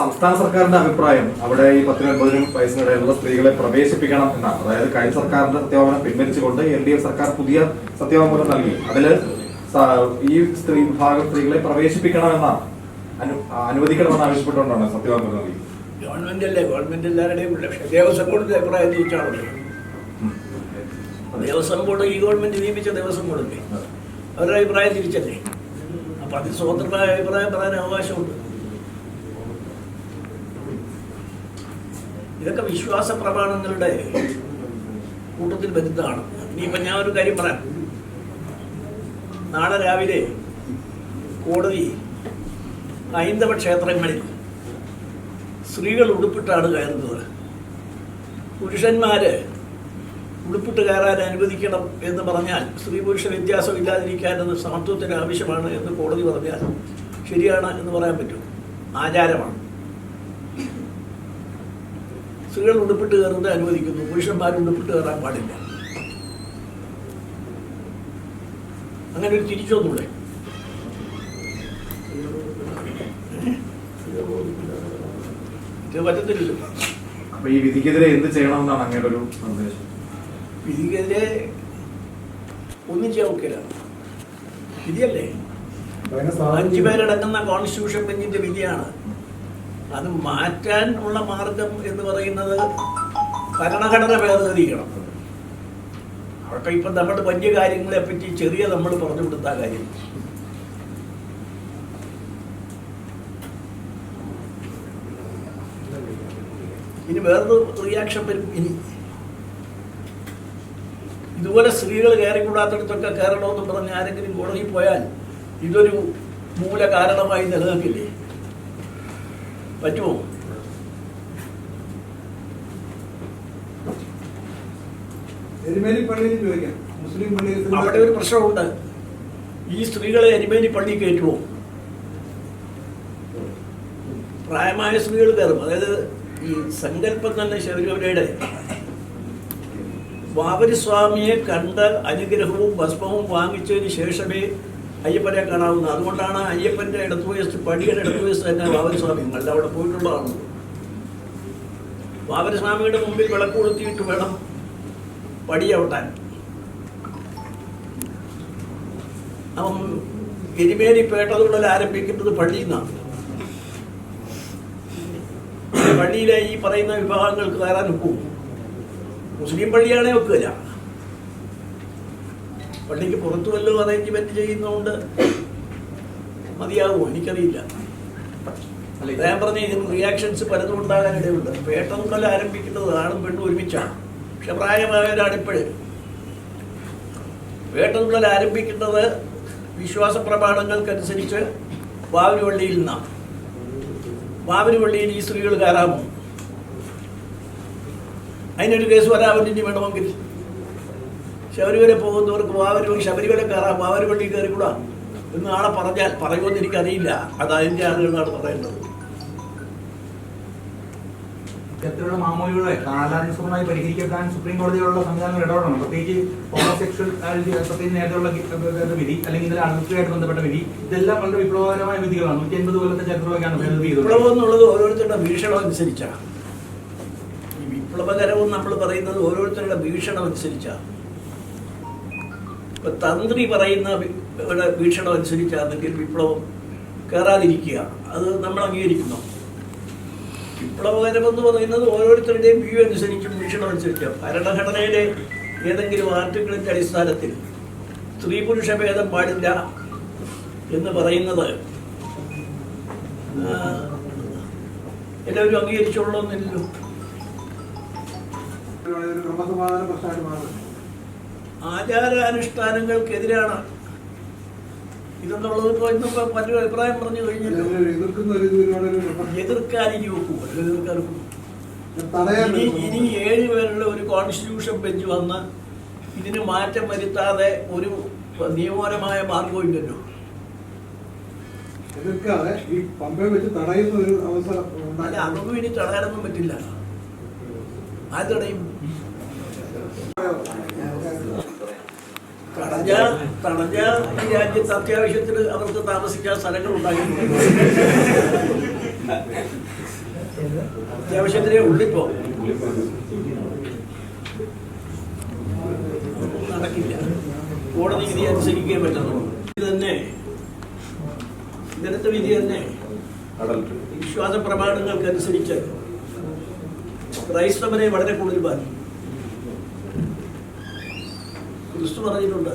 സംസ്ഥാന സർക്കാരിന്റെ അഭിപ്രായം അവിടെ ഈ പത്തിനും അൻപതിനും വയസ്സിനിടയിലുള്ള സ്ത്രീകളെ പ്രവേശിപ്പിക്കണം എന്നാണ്. അതായത് കഴിഞ്ഞ സർക്കാരിന്റെ സത്യവാങ്മൂലം പിൻവലിച്ചുകൊണ്ട് എൽ ഡി എഫ് സർക്കാർ പുതിയ സത്യവാങ്മൂലം നൽകി. അതിൽ ഈ സ്ത്രീ വിഭാഗം സ്ത്രീകളെ പ്രവേശിപ്പിക്കണമെന്നാണ് അനു അനുവദിക്കണമെന്ന് ആവശ്യപ്പെട്ടുകൊണ്ടാണ് സത്യവാങ്മൂലം നൽകി. ഗവൺമെന്റ് അല്ലേ ഗവൺമെന്റ് എല്ലാവരുടെയും പക്ഷേ ദേവസ്വം ബോർഡിന്റെ അഭിപ്രായം ദേവസ്വം ബോർഡ് ഈ ഗവൺമെന്റ് നിയമിച്ച ദേവസ്വം ബോർഡല്ലേ? അവരുടെ അഭിപ്രായം തിരിച്ചല്ലേ? അപ്പൊ അതിൽ സ്വതന്ത്രമായ അഭിപ്രായം പറയാൻ അവകാശമുണ്ട്. ഇതൊക്കെ വിശ്വാസ പ്രമാണങ്ങളുടെ കൂട്ടത്തിൽ വരുന്നതാണ്. ഇനിയിപ്പം ഞാൻ ഒരു കാര്യം പറയാം. നാളെ രാവിലെ കോടതി ഹൈന്ദവ ക്ഷേത്രങ്ങളിൽ സ്ത്രീകൾ ഉടുപ്പിട്ടാണ് കയറുന്നത്. പുരുഷന്മാര് ഉടുപ്പിട്ട് കയറാൻ അനുവദിക്കണം എന്ന് പറഞ്ഞാൽ സ്ത്രീ പുരുഷ വ്യത്യാസം ഇല്ലാതിരിക്കാനത് സമത്വത്തിന് ആവശ്യമാണ് എന്ന് കോടതി പറഞ്ഞാൽ ശരിയാണ് എന്ന് പറയാൻ പറ്റും. ആചാരമാണ്. സ്ത്രീകൾ ഉടുപ്പിട്ട് കയറുന്നത് അനുവദിക്കുന്നു. പുരുഷന്മാർ ഉടുപ്പിട്ട് കയറാൻ പാടില്ല. അങ്ങനെ ഒരു തിരിച്ചൊന്നുകൂടെ ഇത് പറ്റത്തില്ലല്ലോ. അപ്പൊ ഈ വിധിക്കെതിരെ എന്ത് ചെയ്യണമെന്നാണ് അങ്ങയുടെ ഒരു നിർദ്ദേശം വിധിക്കെതിരെ ഒന്നും ചെയ്യാൻ ഒക്കില്ല. വിധിയല്ലേ? അഞ്ചു പേരടങ്ങുന്ന കോൺസ്റ്റിറ്റ്യൂഷൻ ബെഞ്ചിന്റെ വിധിയാണ്. അത് മാറ്റാൻ ഉള്ള മാർഗം എന്ന് പറയുന്നത് ഭരണഘടന ഭേദഗതിക്കണം. അവർക്ക് ഇപ്പം നമ്മുടെ വലിയ കാര്യങ്ങളെ പറ്റി ചെറിയ നമ്മൾ പറഞ്ഞു കൊടുത്ത കാര്യം. ഇനി വേറൊരു റിയാക്ഷൻ വരും. ഇനി ഇതുപോലെ സ്ത്രീകൾ കയറിക്കൂടാത്തടത്തൊക്കെ കയറണമെന്ന് പറഞ്ഞ് ആരെങ്കിലും കോടതിയിൽ പോയാൽ ഇതൊരു മൂല കാരണമായി നിലനിൽക്കില്ലേ? പറ്റുമോ? അവിടെ ഒരു പ്രശ്നമുണ്ട്. ഈ സ്ത്രീകളെ എരിമേലി പള്ളി കയറ്റുമോ? പ്രായമായ സ്ത്രീകൾ കയറും. അതായത് ഈ സങ്കല്പം തന്നെ ശബരിമലയുടെ ബാബരി സ്വാമിയെ കണ്ട അനുഗ്രഹവും ഭസ്മവും വാങ്ങിച്ചതിന് ശേഷമേ അയ്യപ്പനെ കാണാവുന്ന. അതുകൊണ്ടാണ് അയ്യപ്പന്റെ ഇടത്തുവയസ്സ് പടിയുടെ ഇടത്തുവയസ്സ് തന്നെ വാവരി സ്വാമി. നല്ല അവിടെ പോയിട്ടുള്ളതാണ് വാവരി സ്വാമിയുടെ മുമ്പിൽ വിളക്ക് കൊളുത്തിയിട്ട് വേണം പടിയവട്ടാൻ അപ്പം എരിമേലി പേട്ടതുള്ളൽ ആരംഭിക്കുന്നത് പള്ളിയിൽ നിന്നാണ് പള്ളിയിലെ ഈ പറയുന്ന വിഭാഗങ്ങൾക്ക് കയറാൻ ഒക്കും. മുസ്ലിം പള്ളിയാണേ ഒക്കില്ല. പള്ളിക്ക് പുറത്തു വല്ലതും അറേഞ്ച്മെന്റ് ചെയ്യുന്നതുകൊണ്ട് മതിയാകുമോ? എനിക്കറിയില്ല. അല്ല ഞാൻ പറഞ്ഞ ഇതിന് റിയാക്ഷൻസ് പലതും ഉണ്ടാകാൻ ഇടയുണ്ട് പേട്ടതുള്ളൽ ആരംഭിക്കുന്നത് ആണും പെണ്ണും ഒരുമിച്ചാണ്. പക്ഷെ പ്രായമായവരാണ് ഇപ്പോഴേ. വേട്ടതുള്ളൽ ആരംഭിക്കുന്നത് വിശ്വാസ പ്രമാണങ്ങൾക്കനുസരിച്ച് വാവരുവള്ളിയിൽ നിന്നാണ്. വാവരുവള്ളിയിൽ ഈ സ്ത്രീകൾ കയറാമോ അതിനൊരു കേസ് വരാവുന്ന വേണമെങ്കിൽ ശബരിമല പോകുന്നവർക്ക് വാവരു ശബരിമല കയറാം വാവരുവള്ളി കയറിക്കൂടാ? എന്ന് ആളെ പറഞ്ഞാൽ പറയുമെന്ന് എനിക്കറിയില്ല. അത് അതിന്റെ ആളുകളാണ് പറയേണ്ടത് ഇത്തരത്തിലുള്ള മാമൂലികളെ കാലാനുസൃതമായി പരിഹരിക്കാൻ സുപ്രീം കോടതിയിലുള്ള സംവിധാനങ്ങൾ ഇടപെടണം. പ്രത്യേകിച്ച് ഹോമോസെക്ഷൽ പ്രത്യേകിച്ച് നേരത്തെയുള്ള വിധി അല്ലെങ്കിൽ ഇതിലെ അണുക്കളുമായിട്ട് ബന്ധപ്പെട്ട വിധി ഇതെല്ലാം വളരെ വിപ്ലവകരമായ വിധികളാണ്. നൂറ്റി അൻപത് കൊല്ലത്തെ ചരിത്രമൊക്കെയാണ് ഭേദഗതി ചെയ്തത്. വിപ്ലവം എന്നുള്ളത് ഓരോരുത്തരുടെ വീക്ഷണം അനുസരിച്ചാണ് ഈ വിപ്ലവകരവും നമ്മൾ പറയുന്നത് ഓരോരുത്തരുടെ വീക്ഷണം അനുസരിച്ചാണ് തന്ത്രി പറയുന്ന വീക്ഷണം അനുസരിച്ച് അല്ലെങ്കിൽ വിപ്ലവം കയറാതിരിക്കുക. അത് നമ്മൾ അംഗീകരിക്കുന്നു. വിപ്ലവകരം എന്ന് പറയുന്നത് ഓരോരുത്തരുടെയും വ്യൂ അനുസരിച്ചും വീക്ഷണം അനുസരിച്ചും ഭരണഘടനയിലെ ഏതെങ്കിലും ആർട്ടിക്കിളിന്റെ അടിസ്ഥാനത്തിൽ സ്ത്രീ പുരുഷ ഭേദം പാടില്ല എന്ന് പറയുന്നത് എല്ലാവരും അംഗീകരിച്ചോളണമെന്നില്ലല്ലോ ഒരു ക്രമസമാധാന പ്രശ്നമായിട്ട് മാറുന്നത് ആചാരാനുഷ്ഠാനങ്ങൾക്കെതിരാണ്. ഇതെന്നുള്ളത് ഇപ്പോൾ ഇന്നിപ്പോ മറ്റൊരു അഭിപ്രായം പറഞ്ഞു കഴിഞ്ഞല്ലോ എതിർക്കാനിരിക്കും ഇനി ഇനി ഏഴ് പേരുള്ള ഒരു കോൺസ്റ്റിറ്റ്യൂഷൻ ബെഞ്ച് വന്ന് ഇതിന് മാറ്റം വരുത്താതെ ഒരു നിയമപരമായ മാർഗവും ഇല്ലല്ലോ. എതിർക്കാതെ ഈ പമ്പയെ വെച്ച് തടയുന്ന ഒരു അവസരം അല്ല. അതൊന്നും ഇനി തടയാനൊന്നും പറ്റില്ല. ആ തടയും? തടഞ്ഞ തടഞ്ഞ ഈ രാജ്യത്ത് അത്യാവശ്യത്തിന് അവർക്ക് താമസിക്കാൻ സ്ഥലങ്ങൾ ഉണ്ടാക്കിയിട്ടുണ്ട് അത്യാവശ്യത്തിനേ ഉള്ളിപ്പോ. നടക്കില്ല. കോടതി വിധി അനുസരിക്കുകയേ പറ്റുന്നുള്ളൂ ഇത് തന്നെ. ഇന്നലത്തെ വിധി തന്നെ. വിശ്വാസ പ്രമാണങ്ങൾക്കനുസരിച്ച് ക്രൈസ്തവനെ വളരെ കൂടുതൽ ബാധിക്കും. ക്രിസ്തു പറഞ്ഞിട്ടുണ്ട്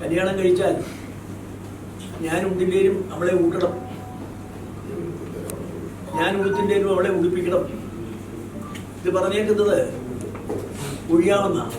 കല്യാണം കഴിച്ചാൽ ഞാൻ ഉണ്ടിന്റെയും അവളെ ഊട്ടണം. ഞാൻ ഉടുത്തിന്റെയും അവളെ ഉടുപ്പിക്കണം ഇത് പറഞ്ഞേക്കുന്നത് ഒഴിയാമെന്നാണ്